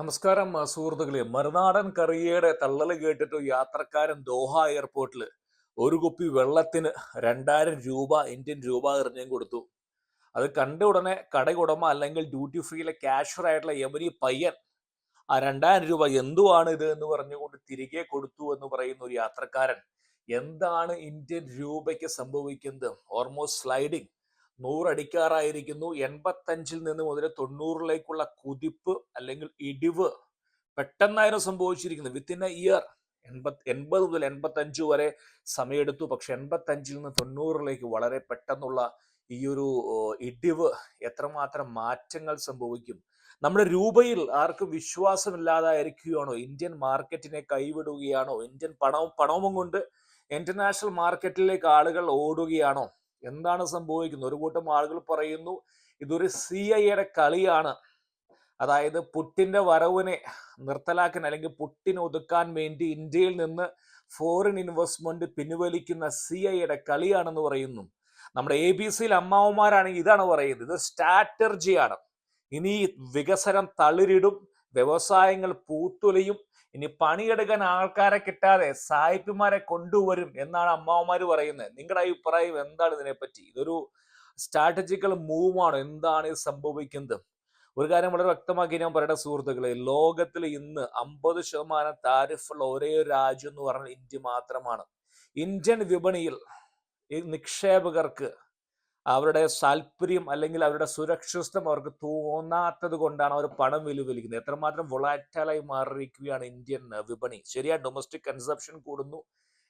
നമസ്കാരം സുഹൃത്തുക്കളെ. മറുനാടൻ കറിയയുടെ തള്ളൽ കേട്ടിട്ട് യാത്രക്കാരൻ ദോഹ എയർപോർട്ടിൽ ഒരു കുപ്പി വെള്ളത്തിന് രണ്ടായിരം രൂപ ഇന്ത്യൻ രൂപ എറിഞ്ഞും കൊടുത്തു. അത് കണ്ട ഉടനെ കടയുടമ അല്ലെങ്കിൽ ഡ്യൂട്ടി ഫ്രീയിലെ ക്യാഷ്യർ ആയിട്ടുള്ള യമനി പയ്യൻ ആ രണ്ടായിരം രൂപ എന്തുവാണ് ഇത്? എന്ന് പറഞ്ഞുകൊണ്ട് തിരികെ കൊടുത്തു എന്ന് പറയുന്ന ഒരു യാത്രക്കാരൻ എന്താണ് ഇന്ത്യൻ രൂപയ്ക്ക് സംഭവിക്കുന്നത്? ഓൾമോസ്റ്റ് സ്ലൈഡിങ് നൂറടിക്കാറായിരിക്കുന്നു. എൺപത്തഞ്ചിൽ നിന്ന് മുതൽ തൊണ്ണൂറിലേക്കുള്ള കുതിപ്പ് അല്ലെങ്കിൽ ഇടിവ് പെട്ടെന്നായിരുന്നു സംഭവിച്ചിരിക്കുന്നത്. വിത്തിൻ എ ഇയർ എൺപത് എൺപത് മുതൽ എൺപത്തഞ്ച് വരെ സമയമെടുത്തു. പക്ഷെ എൺപത്തഞ്ചിൽ നിന്ന് തൊണ്ണൂറിലേക്ക് വളരെ പെട്ടെന്നുള്ള ഈ ഒരു ഇടിവ് എത്രമാത്രം മാറ്റങ്ങൾ സംഭവിക്കും. നമ്മുടെ രൂപയിൽ ആർക്കും വിശ്വാസമില്ലാതായിരിക്കുകയാണോ? ഇന്ത്യൻ മാർക്കറ്റിനെ കൈവിടുകയാണോ? ഇന്ത്യൻ പണവും പണവും കൊണ്ട് ഇന്റർനാഷണൽ മാർക്കറ്റിലേക്ക് ആളുകൾ ഓടുകയാണോ? എന്താണ് സംഭവിക്കുന്നത്? ഒരു കൂട്ടം ആളുകൾ പറയുന്നു ഇതൊരു സി ഐയുടെ കളിയാണ്. അതായത് പുട്ടിന്റെ വരവിനെ നിർത്തലാക്കാൻ അല്ലെങ്കിൽ പുട്ടിനെ ഒതുക്കാൻ വേണ്ടി ഇന്ത്യയിൽ നിന്ന് ഫോറിൻ ഇൻവെസ്റ്റ്മെന്റ് പിൻവലിക്കുന്ന സി ഐയുടെ കളിയാണെന്ന് പറയുന്നു. നമ്മുടെ എ ബി സിയിൽ അമ്മാവന്മാരാണെങ്കിൽ ഇതാണ് പറയുന്നത്. ഇത് സ്ട്രാറ്റർജിയാണ്. ഇനി വികസനം തളിരിടും വ്യവസായങ്ങൾ പൂത്തുലയും ഇനി പണിയെടുക്കാൻ ആൾക്കാരെ കിട്ടാതെ സായിപ്പുമാരെ കൊണ്ടുവരും എന്നാണ് അമ്മാവന്മാർ പറയുന്നത് നിങ്ങളുടെ അഭിപ്രായം എന്താണ് ഇതിനെപ്പറ്റി? ഇതൊരു സ്ട്രാറ്റജിക്കൽ മൂവാണ് എന്താണ് ഇത് സംഭവിക്കുന്നത്? ഒരു കാര്യം വളരെ വ്യക്തമാക്കി ഞാൻ പറയട്ടെ സുഹൃത്തുക്കളെ ലോകത്തിൽ ഇന്ന് അമ്പത് ശതമാനം താരിഫുള്ള ഒരേ ഒരു രാജ്യം എന്ന് പറഞ്ഞാൽ ഇന്ത്യ മാത്രമാണ്. ഇന്ത്യൻ വിപണിയിൽ നിക്ഷേപകർക്ക് അവരുടെ താല്പര്യം അല്ലെങ്കിൽ അവരുടെ സുരക്ഷിതത്വം അവർക്ക് തോന്നാത്തത് കൊണ്ടാണ് അവർ പണം വിലുവലിക്കുന്നത്. എത്രമാത്രം വൊളാറ്റലായി മാറിയിരിക്കുകയാണ് ഇന്ത്യൻ വിപണി. ശരിയാ ഡൊമസ്റ്റിക് കൺസപ്ഷൻ കൂടുന്നു.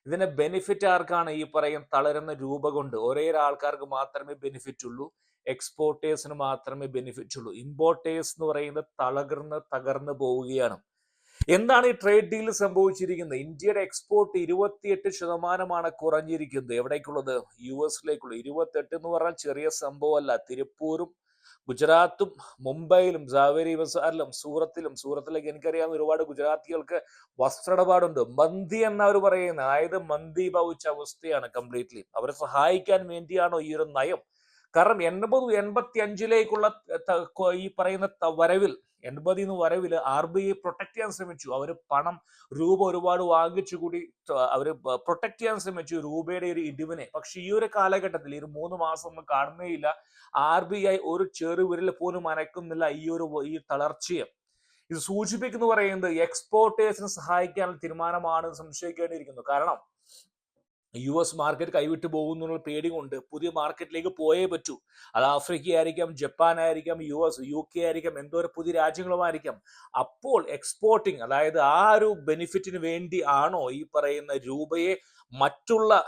ഇതിന്റെ ബെനിഫിറ്റ് ആർക്കാണ് ഈ പറയും തളരുന്ന രൂപ കൊണ്ട്? ഒരേ ആൾക്കാർക്ക് മാത്രമേ ബെനിഫിറ്റ് ഉള്ളൂ. എക്സ്പോർട്ടേഴ്സിന് മാത്രമേ ബെനിഫിറ്റ് ഉള്ളൂ. ഇമ്പോർട്ടേഴ്സ് എന്ന് പറയുന്നത് തളകർന്ന് തകർന്നു പോവുകയാണ്. എന്താണ് ഈ ട്രേഡ് ഡീൽ സംഭവിച്ചിരിക്കുന്നത്? ഇന്ത്യയുടെ എക്സ്പോർട്ട് ഇരുപത്തിയെട്ട് ശതമാനമാണ് കുറഞ്ഞിരിക്കുന്നത്. എവിടേക്കുള്ളത്? യു എസിലേക്കുള്ള. ഇരുപത്തെട്ട് എന്ന് പറഞ്ഞാൽ ചെറിയ സംഭവമല്ല. തിരുപ്പൂരും ഗുജറാത്തും മുംബൈയിലും ജാവേരി ബസാറിലും സൂറത്തിലും സൂറത്തിലേക്ക് എനിക്കറിയാവുന്ന ഒരുപാട് ഗുജറാത്തികൾക്ക് വസ്ത്രടപാടുണ്ട് മന്തി എന്ന് അവർ പറയുന്നത്. അതായത് മന്തി ഭവിച്ച അവസ്ഥയാണ് കംപ്ലീറ്റ്ലി അവരെ സഹായിക്കാൻ വേണ്ടിയാണോ ഈ ഒരു നയം? കാരണം എൺപത് എൺപത്തി അഞ്ചിലേക്കുള്ള ഈ പറയുന്ന വരവിൽ എൺപതിൽ നിന്ന് വരവിൽ ആർ ബി ഐ പ്രൊട്ടക്ട് ചെയ്യാൻ ശ്രമിച്ചു. അവർ പണം രൂപ ഒരുപാട് വാങ്ങിച്ചു കൂടി അവർ പ്രൊട്ടക്ട് ചെയ്യാൻ ശ്രമിച്ചു രൂപയുടെ ഒരു ഇടിവിനെ. പക്ഷെ ഈ ഒരു കാലഘട്ടത്തിൽ ഈ ഒരു മൂന്ന് മാസം ഒന്നും കാണുന്നേയില്ല. ആർ ബി ഐ ഒരു ചെറുവിരൽ പോലും അനക്കുന്നില്ല ഈ ഒരു ഈ തളർച്ചയെ. ഇത് സൂചിപ്പിക്കുന്നു പറയുന്നത് എക്സ്പോർട്ടേഴ്സിനെ സഹായിക്കാനുള്ള തീരുമാനമാണ് സംശയിക്കേണ്ടിയിരിക്കുന്നു. കാരണം യു എസ് മാർക്കറ്റ് കൈവിട്ട് പോകുന്നു എന്നുള്ള പേടി കൊണ്ട് പുതിയ മാർക്കറ്റിലേക്ക് പോയേ പറ്റൂ. അത് ആഫ്രിക്ക ആയിരിക്കാം ജപ്പാൻ ആയിരിക്കാം യു എസ് യു കെ ആയിരിക്കാം എന്തോ ഒരു പുതിയ രാജ്യങ്ങളുമായിരിക്കാം. അപ്പോൾ എക്സ്പോർട്ടിങ് അതായത് ആ ഒരു ബെനിഫിറ്റിന് വേണ്ടി ആണോ ഈ പറയുന്ന രൂപയെ മറ്റുള്ള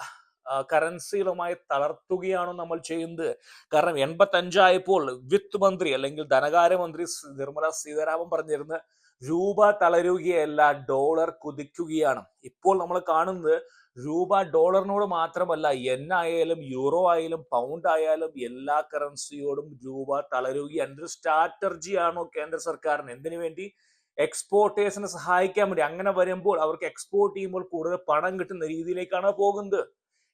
കറൻസികളുമായി തളർത്തുകയാണോ നമ്മൾ ചെയ്യുന്നത്? കാരണം എൺപത്തി അഞ്ചായപ്പോൾ വിത്ത് മന്ത്രി അല്ലെങ്കിൽ ധനകാര്യമന്ത്രി നിർമ്മല സീതാരാമൻ പറഞ്ഞിരുന്നത് രൂപ തളരുകയല്ല ഡോളർ കുതിക്കുകയാണ്. ഇപ്പോൾ നമ്മൾ കാണുന്നത് രൂപ ഡോളറിനോട് മാത്രമല്ല എൻ ആയാലും യൂറോ ആയാലും പൗണ്ട് ആയാലും എല്ലാ കറൻസിയോടും രൂപ തളരുകയാണ് ഒരു സ്ട്രാറ്റർജി ആണോ കേന്ദ്ര സർക്കാരിന്? എന്തിനു വേണ്ടി? എക്സ്പോർട്ടേഴ്സിനെ സഹായിക്കാൻ വേണ്ടി. അങ്ങനെ വരുമ്പോൾ അവർക്ക് എക്സ്പോർട്ട് ചെയ്യുമ്പോൾ കൂടുതൽ പണം കിട്ടുന്ന രീതിയിലേക്കാണ് പോകുന്നത്.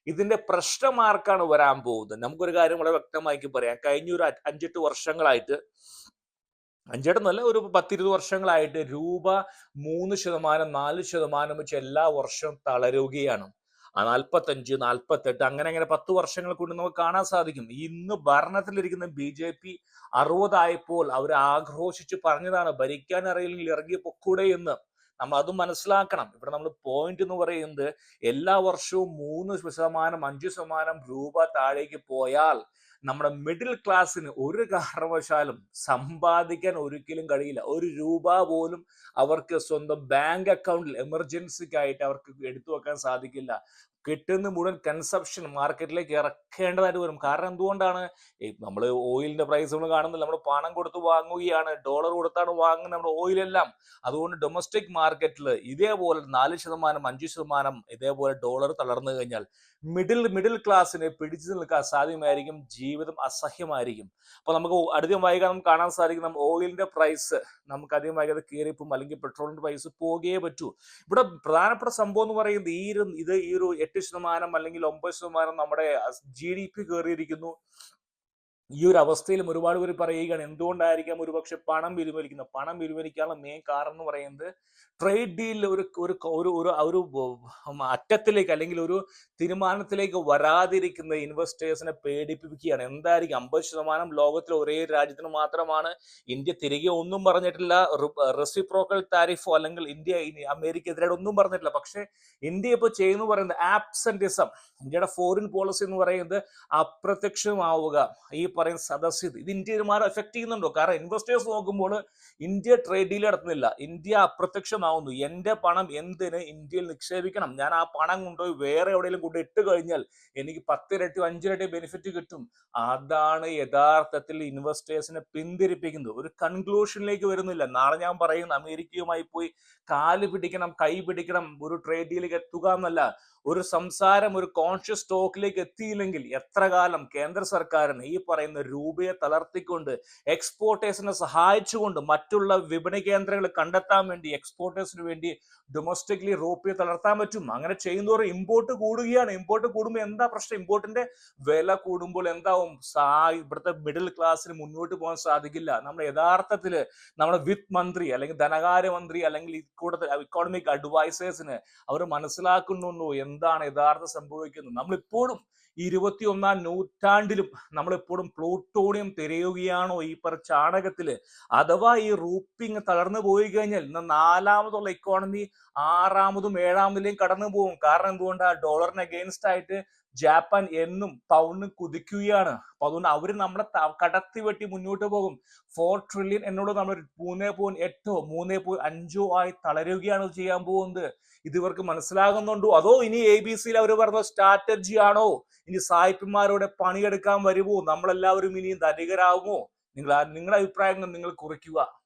ഇതിന്റെ പ്രശ്നം ആർക്കാണ് വരാൻ പോകുന്നത്? നമുക്കൊരു കാര്യം വളരെ വ്യക്തമാക്കി പറയാം. കഴിഞ്ഞ ഒരു അ- അഞ്ചെട്ട് വർഷങ്ങളായിട്ട് അഞ്ചെട്ടെന്നല്ല ഒരു പത്തിരുപത് വർഷങ്ങളായിട്ട് രൂപ മൂന്ന് ശതമാനം നാല് ശതമാനം വെച്ച് എല്ലാ വർഷവും തളരുകയാണ്. ആ നാൽപ്പത്തഞ്ച് നാൽപ്പത്തെട്ട് അങ്ങനെ അങ്ങനെ പത്ത് വർഷങ്ങൾ കൊണ്ട് നമുക്ക് കാണാൻ സാധിക്കും. ഇന്ന് ഭരണത്തിലിരിക്കുന്ന ബി ജെ പി അറുപതായപ്പോൾ അവർ ആഘോഷിച്ച് പറഞ്ഞതാണ് ഭരിക്കാൻ അറിയില്ലെങ്കിൽ ഇറങ്ങി പൊക്കൂടെ എന്ന്. നമ്മൾ അത് മനസ്സിലാക്കണം. ഇവിടെ നമ്മൾ പോയിന്റ് എന്ന് പറയുന്നത് എല്ലാ വർഷവും മൂന്ന് ശതമാനം അഞ്ച് ശതമാനം രൂപ താഴേക്ക് പോയാൽ നമ്മുടെ മിഡിൽ ക്ലാസ്സിന് ഒരു കാരണവശാലും സമ്പാദിക്കാൻ ഒരിക്കലും കഴിയില്ല. ഒരു രൂപ പോലും അവർക്ക് സ്വന്തം ബാങ്ക് അക്കൗണ്ടിൽ എമർജൻസിക്കായിട്ട് അവർക്ക് എടുത്തു വെക്കാൻ സാധിക്കില്ല. കിട്ടുന്ന മുഴുവൻ കൺസപ്ഷൻ മാർക്കറ്റിലേക്ക് ഇറക്കേണ്ടതായിട്ട് വരും. കാരണം എന്തുകൊണ്ടാണ്? നമ്മൾ ഓയിലിന്റെ പ്രൈസ് നമ്മൾ കാണുന്നില്ല. നമ്മൾ പണം കൊടുത്ത് വാങ്ങുകയാണ്. ഡോളർ കൊടുത്താണ് വാങ്ങുന്നത്. നമ്മുടെ ഓയിലെല്ലാം അതുകൊണ്ട് ഡൊമസ്റ്റിക് മാർക്കറ്റിൽ ഇതേപോലെ നാല് ശതമാനം അഞ്ച് ശതമാനം ഇതേപോലെ ഡോളർ തളർന്നു കഴിഞ്ഞാൽ മിഡിൽ മിഡിൽ ക്ലാസ്സിന് പിടിച്ചു നിൽക്കാൻ സാധ്യമായിരിക്കും. ജീവിതം അസഹ്യമായിരിക്കും. അപ്പൊ നമുക്ക് അധികം വൈകാതെ നമുക്ക് കാണാൻ സാധിക്കും. നമ്മൾ ഓയിലിന്റെ പ്രൈസ് നമുക്ക് അധികം വൈകാതെ കയറിപ്പം അല്ലെങ്കിൽ പെട്രോളിന്റെ പ്രൈസ് പോകുകയേ പറ്റൂ. ഇവിടെ പ്രധാനപ്പെട്ട സംഭവം എന്ന് പറയുന്നത് ഈ ഇത് ഈ ഒരു എട്ട് ശതമാനം അല്ലെങ്കിൽ ഒമ്പത് ശതമാനം നമ്മുടെ ജി ഡി പി കയറിയിരിക്കുന്നു ഈ ഒരു അവസ്ഥയിലും ഒരുപാട് പേര് പറയുകയാണ് എന്തുകൊണ്ടായിരിക്കാം ഒരുപക്ഷെ പണം വിരുമലിക്കുന്നത് പണം വിരുമലിക്കാനുള്ള മെയിൻ കാരണം എന്ന് പറയുന്നത് ട്രേഡ് ഡീലിൽ ഒരു ഒരു ഒരു ഒരു അറ്റത്തിലേക്ക് അല്ലെങ്കിൽ ഒരു തീരുമാനത്തിലേക്ക് വരാതിരിക്കുന്ന ഇൻവെസ്റ്റേഴ്സിനെ പേടിപ്പിക്കുകയാണ്. എന്തായിരിക്കും? അമ്പത് ശതമാനം ലോകത്തിലെ ഒരേ രാജ്യത്തിന് മാത്രമാണ് ഇന്ത്യ തിരികെ ഒന്നും പറഞ്ഞിട്ടില്ല റെസിപ്രോക്കൽ താരിഫോ അല്ലെങ്കിൽ ഇന്ത്യ അമേരിക്ക എതിരായിട്ട് ഒന്നും പറഞ്ഞിട്ടില്ല. പക്ഷേ ഇന്ത്യ ഇപ്പോൾ ചെയ്യുന്നു പറയുന്നത് ആബ്സെന്റിസം ഇന്ത്യയുടെ ഫോറിൻ പോളിസി എന്ന് പറയുന്നത് അപ്രത്യക്ഷമാവുക. ഈ പറയുന്ന സദസ്യത ഇത് ഇന്ത്യ ഒരുമാതിരി എഫക്ട് ചെയ്യുന്നുണ്ടോ? കാരണം ഇൻവെസ്റ്റേഴ്സ് നോക്കുമ്പോൾ ഇന്ത്യ ട്രേഡ് ഡീൽ നടത്തുന്നില്ല. ഇന്ത്യ അപ്രത്യക്ഷമാവുന്നു. എന്റെ പണം എന്തിന് ഇന്ത്യയിൽ നിക്ഷേപിക്കണം? ഞാൻ ആ പണം കൊണ്ടുപോയി വേറെ എവിടെയെങ്കിലും കൊണ്ട് ഇട്ട് കഴിഞ്ഞാൽ എനിക്ക് പത്തിരട്ടി അഞ്ചിരട്ടി ബെനിഫിറ്റ് കിട്ടും. അതാണ് യഥാർത്ഥത്തിൽ ഇൻവെസ്റ്റേഴ്സിനെ പിന്തിരിപ്പിക്കുന്നത്. ഒരു കൺക്ലൂഷനിലേക്ക് വരുന്നില്ല. നാളെ ഞാൻ പറയുന്നു അമേരിക്കയുമായി പോയി കാൽ പിടിക്കണം കൈ പിടിക്കണം ഒരു ട്രേഡ് ഡീലിലേക്ക് എത്തുക എന്നല്ല. ഒരു സംസാരം ഒരു കോൺഷ്യസ് ടോക്കിലേക്ക് എത്തിയില്ലെങ്കിൽ എത്ര കാലം കേന്ദ്ര സർക്കാരിന് ഈ പറയുന്ന രൂപയെ തളർത്തിക്കൊണ്ട് എക്സ്പോർട്ടേഴ്സിനെ സഹായിച്ചുകൊണ്ട് മറ്റുള്ള വിപണി കേന്ദ്രങ്ങൾ കണ്ടെത്താൻ വേണ്ടി എക്സ്പോർട്ടേഴ്സിന് വേണ്ടി ഡൊമസ്റ്റിക്കലി റൂപ്പിയെ തളർത്താൻ പറ്റും. അങ്ങനെ ചെയ്യുന്നവർ ഇമ്പോർട്ട് കൂടുകയാണ്. ഇമ്പോർട്ട് കൂടുമ്പോൾ എന്താ പ്രശ്നം? ഇമ്പോർട്ടിന്റെ വില കൂടുമ്പോൾ എന്താവും? ഇവിടുത്തെ മിഡിൽ ക്ലാസ്സിന് മുന്നോട്ട് പോകാൻ സാധിക്കില്ല. നമ്മൾ യഥാർത്ഥത്തിൽ നമ്മുടെ വിത്ത് മന്ത്രി അല്ലെങ്കിൽ ധനകാര്യമന്ത്രി അല്ലെങ്കിൽ ഈ കൂടുതൽ ഇക്കോണമിക് അഡ്വൈസേഴ്സിന് അവർ മനസ്സിലാക്കുന്നുണ്ടോ എന്താണ് യഥാർത്ഥ സംഭവിക്കുന്നത്? നമ്മളിപ്പോഴും ഇരുപത്തി ഒന്നാം നൂറ്റാണ്ടിലും നമ്മളെപ്പോഴും പ്ലൂട്ടോണിയം തിരയുകയാണോ ഈ പറ ചാണകത്തിൽ? അഥവാ ഈ റൂപ്പിങ് തളർന്നു പോയി കഴിഞ്ഞാൽ ഇന്ന് നാലാമതുള്ള ഇക്കോണമി ആറാമതും ഏഴാമതിലേയും കടന്നു പോകും കാരണം എന്തുകൊണ്ടാണ് ഡോളറിന് അഗെയിൻസ്റ്റ് ആയിട്ട് ജാപ്പാൻ എന്നും പൗണ്ട് കുതിക്കുകയാണ്. അപ്പൊ അതുകൊണ്ട് അവർ നമ്മളെ കടത്തി വെട്ടി മുന്നോട്ട് പോകും. ഫോർ ട്രില്യൺ എന്നോട് നമ്മൾ മൂന്നേ പോയിന്റ് എട്ടോ മൂന്നേ പോയിന്റ് അഞ്ചോ ആയി തളരുകയാണ് ചെയ്യാൻ പോകുന്നത്. ഇത് ഇവർക്ക് മനസ്സിലാകുന്നുണ്ടോ? അതോ ഇനി എ ബി സിയിൽ അവർ പറഞ്ഞ സ്ട്രാറ്റജി ആണോ? ഇനി സായിപ്പന്മാരോടെ പണിയെടുക്കാൻ വരുമോ? നമ്മളെല്ലാവരും ഇനിയും ധനികരാകുമോ? നിങ്ങൾ നിങ്ങളുടെ അഭിപ്രായങ്ങൾ നിങ്ങൾ കുറിക്കുക.